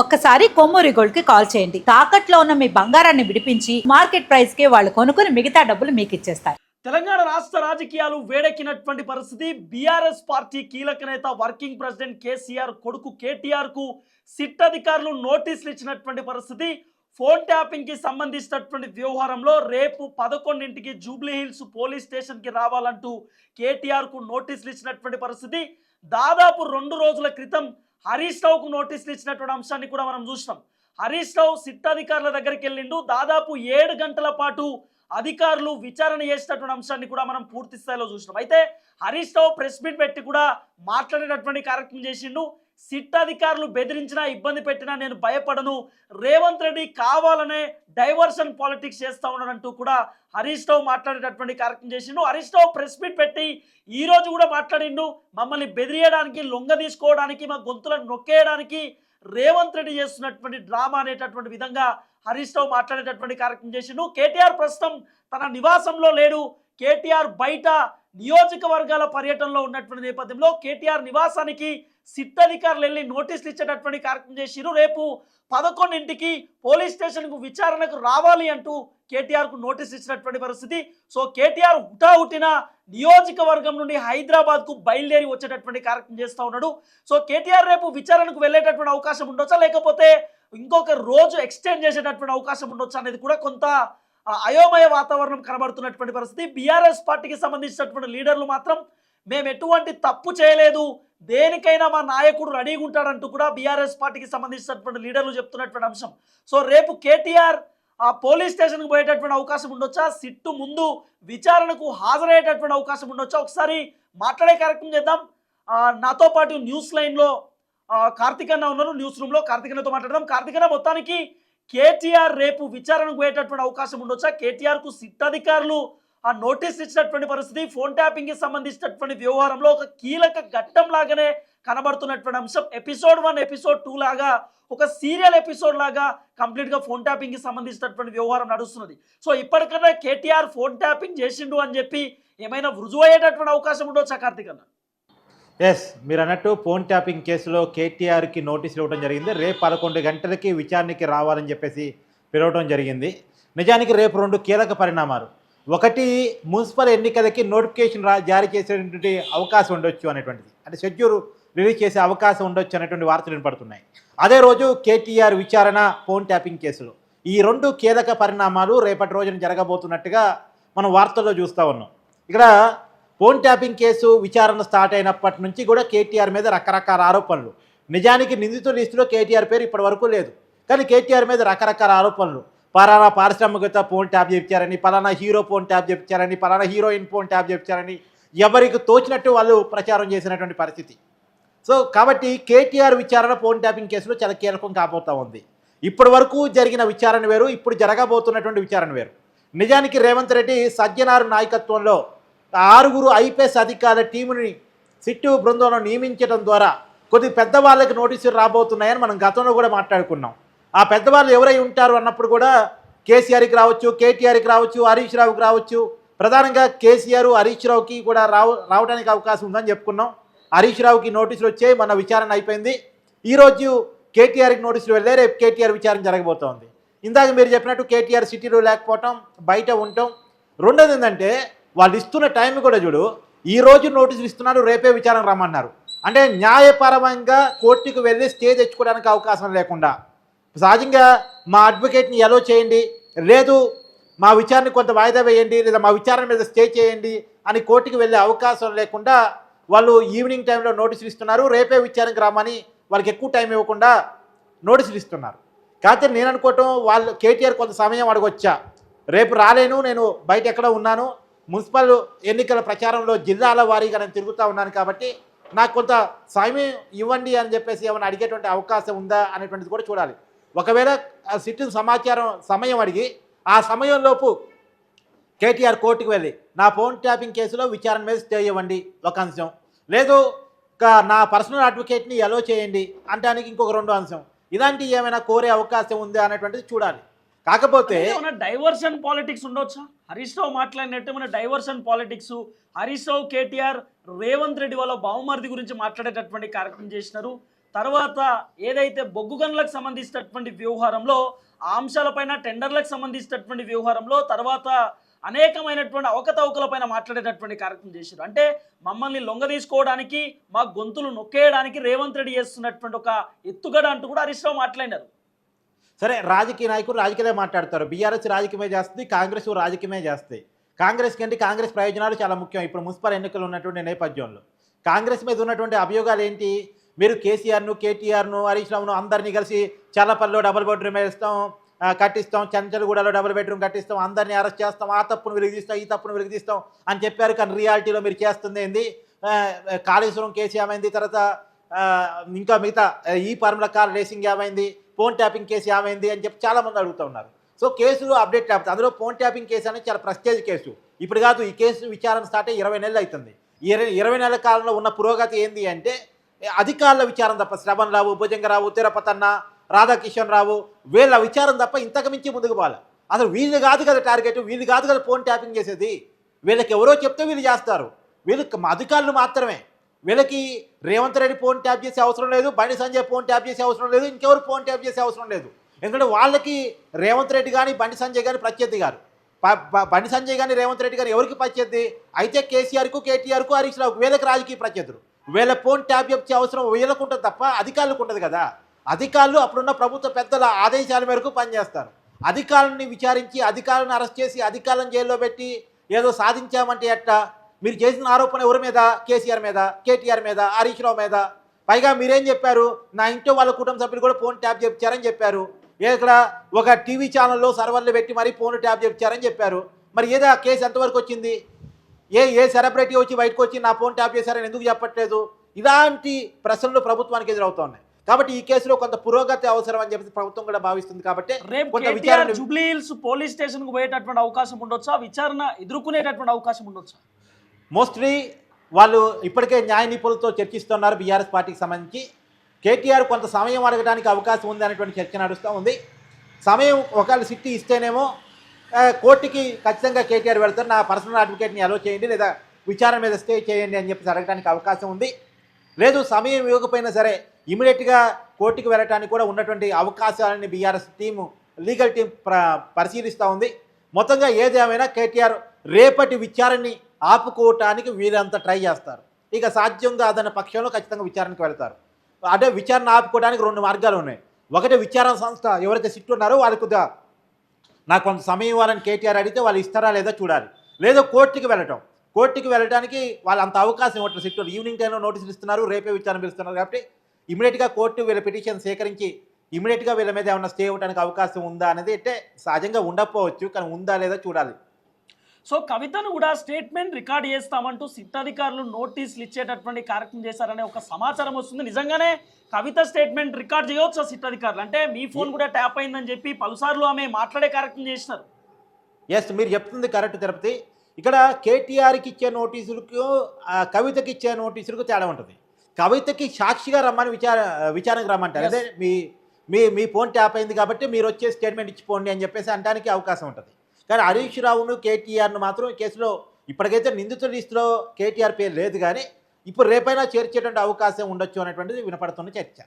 ఒక్కసారి కొమ్మూరి గోల్డ్కి కాల్ చేయండి. తాకట్లో ఉన్న మీ బంగారాన్ని విడిపించి మార్కెట్ ప్రైస్కి వాళ్ళు కొనుక్కుని మిగతా డబ్బులు మీకు ఇచ్చేస్తారు. తెలంగాణ రాష్ట్ర రాజకీయాలు వేడెక్కినటువంటి పరిస్థితి. బీఆర్ఎస్ పార్టీ కీలక నేత వర్కింగ్ ప్రెసిడెంట్ కేసీఆర్ కొడుకు కేటీఆర్కు సిట్ అధికారులు నోటీసులు ఇచ్చినటువంటి పరిస్థితి. ఫోన్ ట్యాపింగ్కి సంబంధించినటువంటి వ్యవహారంలో రేపు పదకొండింటికి జూబ్లీ హిల్స్ పోలీస్ స్టేషన్కి రావాలంటూ కేటీఆర్కు నోటీసులు ఇచ్చినటువంటి పరిస్థితి. దాదాపు రెండు రోజుల క్రితం హరీష్ రావుకు నోటీసులు ఇచ్చినటువంటి అంశాన్ని కూడా మనం చూసినాం. హరీష్ రావు సిట్ దగ్గరికి వెళ్ళిండు. దాదాపు ఏడు గంటల పాటు అధికారులు విచారణ చేసినటువంటి అంశాన్ని కూడా మనం పూర్తి స్థాయిలో చూసినాం. అయితే హరీష్ రావు ప్రెస్ మీట్ పెట్టి కూడా మాట్లాడేటటువంటి కార్యక్రమం చేసిండు. సిట్ అధికారులు బెదిరించినా ఇబ్బంది పెట్టినా నేను భయపడను. రేవంత్ రెడ్డి కావాలనే డైవర్షన్ పాలిటిక్స్ చేస్తా ఉన్నాడంటూ కూడా హరీష్ రావు మాట్లాడేటటువంటి కార్యక్రమం చేసిండు. హరీష్ రావు ప్రెస్ మీట్ పెట్టి ఈరోజు కూడా మాట్లాడిండు. మమ్మల్ని బెదిరియడానికి లొంగ తీసుకోవడానికి మా గొంతులను నొక్కేయడానికి రేవంత్ రెడ్డి చేస్తున్నటువంటి డ్రామా అనేటటువంటి విధంగా హరీష్ రావు మాట్లాడేటటువంటి కార్యక్రమం చేసిండు. కేటీఆర్ ప్రస్తుతం తన నివాసంలో లేడు. కేటీఆర్ బయట నియోజకవర్గాల పర్యటనలో ఉన్నటువంటి నేపథ్యంలో కేటీఆర్ నివాసానికి సిట్ అధికారులు వెళ్ళి నోటీసులు ఇచ్చేటటువంటి కార్యక్రమం చేసిరు రేపు పదకొండింటికి పోలీస్ స్టేషన్కు విచారణకు రావాలి అంటూ కేటీఆర్కు నోటీస్ ఇచ్చినటువంటి పరిస్థితి. సో కేటీఆర్ హుటాహుటిన నియోజకవర్గం నుండి హైదరాబాద్కు బయలుదేరి వచ్చేటటువంటి కార్యక్రమం చేస్తూ ఉన్నాడు. సో కేటీఆర్ రేపు విచారణకు వెళ్ళేటటువంటి అవకాశం ఉండొచ్చా? లేకపోతే ఇంకొక రోజు ఎక్స్టెండ్ చేసేటటువంటి అవకాశం ఉండొచ్చా అనేది కూడా కొంత అయోమయ వాతావరణం కనబడుతున్నటువంటి పరిస్థితి. బీఆర్ఎస్ పార్టీకి సంబంధించినటువంటి లీడర్లు మాత్రం మేము ఎటువంటి తప్పు చేయలేదు. దేనికైనా మా నాయకుడు రెడీగా ఉంటాడంటూ కూడా బీఆర్ఎస్ పార్టీకి సంబంధించినటువంటి లీడర్లు చెప్తున్నటువంటి అంశం. సో రేపు కేటీఆర్ ఆ పోలీస్ స్టేషన్కి పోయేటటువంటి అవకాశం ఉండొచ్చా? సిట్టు ముందు విచారణకు హాజరయ్యేటటువంటి అవకాశం ఉండొచ్చా? ఒకసారి మాట్లాడే కార్యక్రమం చేద్దాం. నాతో పాటు న్యూస్ లైన్లో కార్తికన్న ఉన్నారు. న్యూస్ రూమ్లో కార్తికన్నతో మాట్లాడదాం. కార్తికన్న మొత్తానికి కేటీఆర్ రేపు విచారణకు పోయేటటువంటి అవకాశం ఉండొచ్చా? కేటీఆర్కు సిట్ అధికారులు ఆ నోటీస్ ఇచ్చినటువంటి పరిస్థితి ఫోన్ ట్యాపింగ్కి సంబంధించినటువంటి వ్యవహారంలో ఒక కీలక ఘట్టం లాగానే కనబడుతున్నటువంటి అంశం. ఎపిసోడ్ వన్ ఎపిసోడ్ టూ లాగా ఒక సీరియల్ ఎపిసోడ్ లాగా కంప్లీట్గా ఫోన్ ట్యాపింగ్కి సంబంధించినటువంటి వ్యవహారం నడుస్తున్నది. సో ఇప్పటికన్నా కేటీఆర్ ఫోన్ ట్యాపింగ్ చేసిండు అని చెప్పి ఏమైనా రుజువు అయ్యేటటువంటి అవకాశం ఉండొచ్చా కార్తీక్ అన్న? ఎస్ మీరు అన్నట్టు ఫోన్ ట్యాపింగ్ కేసులో కేటీఆర్కి నోటీసులు ఇవ్వడం జరిగింది. రేపు పదకొండు గంటలకి విచారణకి రావాలని చెప్పేసి పిలవడం జరిగింది. నిజానికి రేపు రెండు కీలక పరిణామాలు. ఒకటి మున్సిపల్ ఎన్నికలకి నోటిఫికేషన్ రా జారీ చేసేటువంటి అవకాశం ఉండొచ్చు అనేటువంటిది. అంటే షెడ్యూల్ రిలీజ్ చేసే అవకాశం ఉండొచ్చు అనేటువంటి వార్తలు వినపడుతున్నాయి. అదే రోజు కేటీఆర్ విచారణ ఫోన్ ట్యాపింగ్ కేసులు. ఈ రెండు కీలక పరిణామాలు రేపటి రోజున జరగబోతున్నట్టుగా మనం వార్తల్లో చూస్తూ ఉన్నాం. ఇక్కడ ఫోన్ ట్యాపింగ్ కేసు విచారణ స్టార్ట్ అయినప్పటి నుంచి కూడా కేటీఆర్ మీద రకరకాల ఆరోపణలు. నిజానికి నిందితుల లిస్టులో కేటీఆర్ పేరు ఇప్పటి వరకు లేదు. కానీ కేటీఆర్ మీద రకరకాల ఆరోపణలు. పలానా పారిశ్రామికత ఫోన్ ట్యాప్ చేపించారని పలానా హీరో ఫోన్ ట్యాప్ చేపించారని పలానా హీరోయిన్ ఫోన్ ట్యాప్ చేపించారని ఎవరికి తోచినట్టు వాళ్ళు ప్రచారం చేసినటువంటి పరిస్థితి. సో కాబట్టి కేటీఆర్ విచారణ ఫోన్ ట్యాపింగ్ కేసులో చాలా కీలకం కాబోతా ఉంది. ఇప్పటి వరకు జరిగిన విచారణ వేరు ఇప్పుడు జరగబోతున్నటువంటి విచారణ వేరు. నిజానికి రేవంత్ రెడ్డి సజ్జనారు నాయకత్వంలో ఆరుగురు ఐపీఎస్ అధికారుల టీముని సిట్టు బృందంలో నియమించడం ద్వారా కొద్ది పెద్దవాళ్ళకి నోటీసులు రాబోతున్నాయని మనం గతంలో కూడా మాట్లాడుకున్నాం. ఆ పెద్దవాళ్ళు ఎవరై ఉంటారు అన్నప్పుడు కూడా కేసీఆర్కి రావచ్చు కేటీఆర్కి రావచ్చు హరీష్ రావుకి రావచ్చు. ప్రధానంగా కేసీఆర్ హరీష్ రావుకి కూడా రావ రావడానికి అవకాశం ఉందని చెప్పుకున్నాం. హరీష్ రావుకి నోటీసులు వచ్చాయి మన విచారణ అయిపోయింది. ఈరోజు కేటీఆర్కి నోటీసులు వెళ్ళే రేపు కేటీఆర్ విచారణ జరగబోతోంది. ఇందాక మీరు చెప్పినట్టు కేటీఆర్ సిటీలో లేకపోవటం బయట ఉండటం. రెండోది ఏంటంటే వాళ్ళు ఇస్తున్న టైం కూడా చూడు ఈ రోజు నోటీసులు ఇస్తున్నారు రేపే విచారణ రమ్మన్నారు. అంటే న్యాయపరమంగా కోర్టుకు వెళ్ళి స్టే తెచ్చుకోవడానికి అవకాశం లేకుండా. సహజంగా మా అడ్వకేట్ని ఎలో చేయండి లేదు మా విచారణ కొంత వాయిదా వేయండి లేదా మా విచారణ మీద స్టే చేయండి అని కోర్టుకు వెళ్ళే అవకాశం లేకుండా వాళ్ళు ఈవినింగ్ టైంలో నోటీసులు ఇస్తున్నారు రేపే విచారణకు రామని వాళ్ళకి ఎక్కువ టైం ఇవ్వకుండా నోటీసులు ఇస్తున్నారు. కాకపోతే నేను అనుకోవటం వాళ్ళు కేటీఆర్ కొంత సమయం అడగొచ్చా. రేపు రాలేను నేను బయట ఎక్కడ ఉన్నాను మున్సిపల్ ఎన్నికల ప్రచారంలో జిల్లాల వారీగా నేను తిరుగుతూ ఉన్నాను కాబట్టి నాకు కొంత సమయం ఇవ్వండి అని చెప్పేసి ఏమైనా అడిగేటువంటి అవకాశం ఉందా అనేటువంటిది కూడా చూడాలి. ఒకవేళ ఆ సిట్టింగ్ సమాచారం సమయం అడిగి ఆ సమయంలోపు కేటీఆర్ కోర్టుకు వెళ్ళి నా ఫోన్ ట్యాపింగ్ కేసులో విచారణ మీద స్టే ఇవ్వండి ఒక అంశం. లేదు నా పర్సనల్ అడ్వకేట్ని ఎలో చేయండి అంటానికి ఇంకొక రెండు అంశం. ఇలాంటి ఏమైనా కోరే అవకాశం ఉందా అనేటువంటిది చూడాలి. కాకపోతే డైవర్షన్ పాలిటిక్స్ ఉండొచ్చా? హరీష్ రావు మాట్లాడినట్టు మన డైవర్షన్ పాలిటిక్స్? హరీష్ రావు కేటీఆర్ రేవంత్ రెడ్డి వాళ్ళ బావమరిది గురించి మాట్లాడేటటువంటి కార్యక్రమం చేసినారు. తర్వాత ఏదైతే బొగ్గు గనులకు సంబంధించినటువంటి వ్యవహారంలో ఆ అంశాలపైన టెండర్లకు సంబంధించినటువంటి వ్యవహారంలో తర్వాత అనేకమైనటువంటి అవకతవకలపైన మాట్లాడేటటువంటి కార్యక్రమం చేశారు అంటే మమ్మల్ని లొంగ తీసుకోవడానికి మా గొంతులు నొక్కేయడానికి రేవంత్ రెడ్డి చేస్తున్నటువంటి ఒక ఎత్తుగడ అంటూ కూడా హరీష్ రావు మాట్లాడినారు. సరే రాజకీయ నాయకులు రాజకీయమే మాట్లాడతారు. బీఆర్ఎస్ రాజకీయమే చేస్తుంది కాంగ్రెస్ రాజకీయమే చేస్తాయి. కాంగ్రెస్ కంటే కాంగ్రెస్ ప్రయోజనాలు చాలా ముఖ్యం. ఇప్పుడు మున్సిపల్ ఎన్నికలు ఉన్నటువంటి నేపథ్యంలో కాంగ్రెస్ మీద ఉన్నటువంటి అభియోగాలు ఏంటి? మీరు కేసీఆర్ను కేటీఆర్ను హరీష్ రావును అందరినీ కలిసి చల్లపల్లిలో డబుల్ బెడ్రూమ్ వేస్తాం కట్టిస్తాం చంచలగూడలో డబుల్ బెడ్రూమ్ కట్టిస్తాం అందరినీ అరెస్ట్ చేస్తాం ఆ తప్పును వెలిగిస్తాం ఈ తప్పును వెలిగిస్తాం అని చెప్పారు. కానీ రియాలిటీలో మీరు చేస్తుంది ఏంది? కాళేశ్వరం కేసీఆర్ ఏమైంది? తర్వాత ఇంకా మిగతా ఈ పర్మల కార్ రేసింగ్ ఏమైంది? ఫోన్ ట్యాపింగ్ కేసు ఏమైంది అని చెప్పి చాలా మంది అడుగుతూ ఉన్నారు. సో కేసులు అప్డేట్ లేకపోతే అందులో ఫోన్ ట్యాపింగ్ కేసు అనేది చాలా ప్రస్టేజ్ కేసు. ఇప్పుడు కాదు ఈ కేసు విచారణ స్టార్ట్ అయ్యి ఇరవై నెలలు అవుతుంది ఈ ఇరవై ఇరవై నెలల కాలంలో ఉన్న పురోగతి ఏంది అంటే అధికారుల విచారం తప్ప శ్రవణ్ రావు భుజంగరావు తిరుపతన్న రాధాకిషన్ రావు వీళ్ళ విచారం తప్ప ఇంతకు మించి ముందుకు పోవాలి అసలు వీళ్ళు కాదు కదా టార్గెట్ వీళ్ళు కాదు కదా ఫోన్ ట్యాపింగ్ చేసేది. వీళ్ళకి ఎవరో చెప్తే వీళ్ళు చేస్తారు. వీళ్ళకి అధికారులు మాత్రమే. వీళ్ళకి రేవంత్ రెడ్డి ఫోన్ ట్యాప్ చేసే అవసరం లేదు బండి సంజయ్ ఫోన్ ట్యాప్ చేసే అవసరం లేదు ఇంకెవరు ఫోన్ ట్యాప్ చేసే అవసరం లేదు. ఎందుకంటే వాళ్ళకి రేవంత్ రెడ్డి కానీ బండి సంజయ్ కానీ ప్రత్యర్థి గారు. ప- బండి సంజయ్ కానీ రేవంత్ రెడ్డి గారు ఎవరికి ప్రత్యర్థి? అయితే కేసీఆర్కు కేటీఆర్కు హరీష్ రావుకు వీళ్ళకి రాజకీయ ప్రత్యర్థులు. వీళ్ళ ఫోన్ ట్యాప్ చేసే అవసరం వీళ్ళకు ఉంటుంది తప్ప అధికారులకు ఉండదు కదా. అధికారులు అప్పుడున్న ప్రభుత్వ పెద్దల ఆదేశాల మేరకు పనిచేస్తారు. అధికారులని విచారించి అధికారులను అరెస్ట్ చేసి అధికారులను జైల్లో పెట్టి ఏదో సాధించామంటే ఎట్టా? మీరు చేసిన ఆరోపణ ఎవరి మీద? కేసీఆర్ మీద కేటీఆర్ మీద హరీష్ రావు మీద. పైగా మీరేం చెప్పారు? నా ఇంట్లో వాళ్ళ కుటుంబ సభ్యులు కూడా ఫోన్ ట్యాప్ చేయించారని చెప్పారు. ఇక్కడ ఒక టీవీ ఛానల్లో సర్వర్లు పెట్టి మరీ ఫోన్ ట్యాప్ చేయించారని చెప్పారు. మరి ఏదో ఆ కేసు ఎంతవరకు వచ్చింది? ఏ ఏ సెలబ్రిటీ వచ్చి బయటకు వచ్చి నా ఫోన్ ట్యాప్ చేశారని ఎందుకు చెప్పట్లేదు? ఇలాంటి ప్రశ్నలు ప్రభుత్వానికి ఎదురవుతున్నాయి కాబట్టి ఈ కేసులో కొంత పురోగతి అవసరం అని చెప్పి ప్రభుత్వం కూడా భావిస్తుంది కాబట్టి రేపు జూబ్లీ హిల్స్ పోలీస్ స్టేషన్కు పోయేటటువంటి అవకాశం ఉండొచ్చా? విచారణ ఎదుర్కొనేటటువంటి అవకాశం ఉండొచ్చా? మోస్ట్లీ వాళ్ళు ఇప్పటికే న్యాయ నిపుణులతో చర్చిస్తున్నారు బీఆర్ఎస్ పార్టీకి సంబంధించి. కేటీఆర్ కొంత సమయం అడగడానికి అవకాశం ఉంది అనేటువంటి చర్చ నడుస్తూ ఉంది. సమయం ఒకవేళ సిట్టి ఇస్తేనేమో కోర్టుకి ఖచ్చితంగా కేటీఆర్ వెళ్తారు. నా పర్సనల్ అడ్వకేట్ని అలో చేయండి లేదా విచారణ మీద స్టే చేయండి అని చెప్పి అడగడానికి అవకాశం ఉంది. లేదు సమయం ఇవ్వకపోయినా సరే ఇమీడియట్గా కోర్టుకి వెళ్ళడానికి కూడా ఉన్నటువంటి అవకాశాలని బీఆర్ఎస్ టీము లీగల్ టీం ప్ర పరిశీలిస్తూ ఉంది. మొత్తంగా ఏదేమైనా కేటీఆర్ రేపటి విచారణని ఆపుకోవటానికి వీరంతా ట్రై చేస్తారు. ఇక సాధ్యం కాదన్న పక్షంలో ఖచ్చితంగా విచారణకు వెళ్తారు. అంటే విచారణ ఆపుకోవడానికి రెండు మార్గాలు ఉన్నాయి. ఒకటి విచారణ సంస్థ ఎవరైతే సిట్ ఉన్నారో వాళ్ళకి కొద్దిగా నాకు కొంత సమయం ఇవ్వాలని కేటీఆర్ అడిగితే వాళ్ళు ఇస్తారా లేదా చూడాలి. లేదా కోర్టుకి వెళ్ళటం. కోర్టుకి వెళ్ళడానికి వాళ్ళు అంత అవకాశం ఇవ్వట్లేదు సిట్ ఈవినింగ్ టైంలో నోటీసులు ఇస్తున్నారు రేపే విచారణ పిలుస్తున్నారు కాబట్టి ఇమీడియట్గా కోర్టు వీళ్ళ పిటిషన్ సేకరించి ఇమీడియట్గా వీళ్ళ మీద ఏమైనా స్టే ఇవ్వడానికి అవకాశం ఉందా అనేది అంటే సహజంగా ఉండకపోవచ్చు కానీ ఉందా లేదా చూడాలి. సో కవితను కూడా స్టేట్మెంట్ రికార్డ్ చేస్తామంటూ సిట్ అధికారులు నోటీసులు ఇచ్చేటటువంటి కార్యక్రమం చేశారనే ఒక సమాచారం వస్తుంది. నిజంగానే కవిత స్టేట్మెంట్ రికార్డ్ చేయవచ్చు సిట్ అధికారులు అంటే మీ ఫోన్ కూడా ట్యాప్ అయిందని చెప్పి పలుసార్లు ఆమె మాట్లాడే కార్యక్రమం చేసినారు. ఎస్ మీరు చెప్తుంది కరెక్ట్ తిరుపతి. ఇక్కడ కేటీఆర్కి ఇచ్చే నోటీసులకు కవితకి ఇచ్చే నోటీసులకు తేడా ఉంటుంది. కవితకి సాక్షిగా రమ్మని విచార విచారణకు రమ్మంటారు. అదే మీ మీ మీ ఫోన్ ట్యాప్ అయింది కాబట్టి మీరు వచ్చే స్టేట్మెంట్ ఇచ్చిపోండి అని చెప్పేసి అనడానికి అవకాశం ఉంటుంది. కానీ హరీష్ రావును కేటీఆర్ను మాత్రం ఈ కేసులో ఇప్పటికైతే నిందితుల లిస్టులో కేటీఆర్ పేరు లేదు కానీ ఇప్పుడు రేపైనా చేర్చేటువంటి అవకాశం ఉండొచ్చు అనేటువంటిది వినపడుతున్న చర్చ.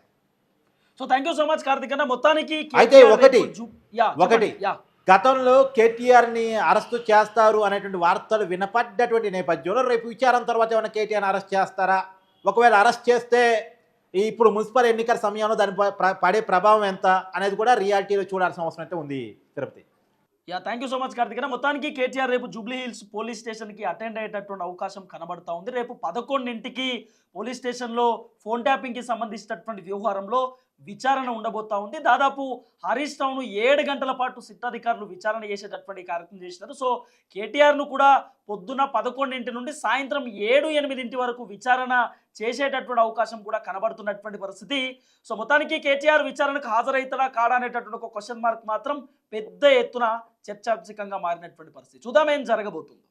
So thank you so much Karthik అన్న. మొత్తానికి అయితే ఒకటి, ఒకటి. గతంలో కేటీఆర్ని అరెస్టు చేస్తారు అనేటువంటి వార్తలు వినపడ్డటువంటి నేపథ్యంలో రేపు విచారం తర్వాత ఏమైనా కేటీఆర్ని అరెస్ట్ చేస్తారా? ఒకవేళ అరెస్ట్ చేస్తే ఇప్పుడు మున్సిపల్ ఎన్నికల సమయంలో దాని పడే ప్రభావం ఎంత అనేది కూడా రియాలిటీలో చూడాల్సిన అవసరం అయితే ఉంది Tirupati. Yeah thank you so much Karthik మొత్తానికి కేటీఆర్ రేపు జూబ్లీ హిల్స్ పోలీస్ స్టేషన్కి అటెండ్ అయ్యేటటువంటి అవకాశం కనబడతా ఉంది. రేపు పదకొండింటికి పోలీస్ స్టేషన్లో ఫోన్ ట్యాపింగ్కి సంబంధించినటువంటి వ్యవహారంలో విచారణ ఉండబోతా ఉంది. దాదాపు హరీష్ రావును ఏడు గంటల పాటు సిట్ అధికారులు విచారణ చేసేటటువంటి కార్యక్రమం చేసినారు. సో కేటీఆర్ను కూడా పొద్దున పదకొండింటి నుండి సాయంత్రం ఏడు ఎనిమిదింటి వరకు విచారణ చేసేటటువంటి అవకాశం కూడా కనబడుతున్నటువంటి పరిస్థితి. సో మొత్తానికి కేటీఆర్ విచారణకు హాజరవుతాడా కాడా అనేటటువంటి ఒక క్వశ్చన్ మార్క్ మాత్రం పెద్ద ఎత్తున చర్చాంశకంగా మారినటువంటి పరిస్థితి. చూద్దాం ఏం జరగబోతుంది.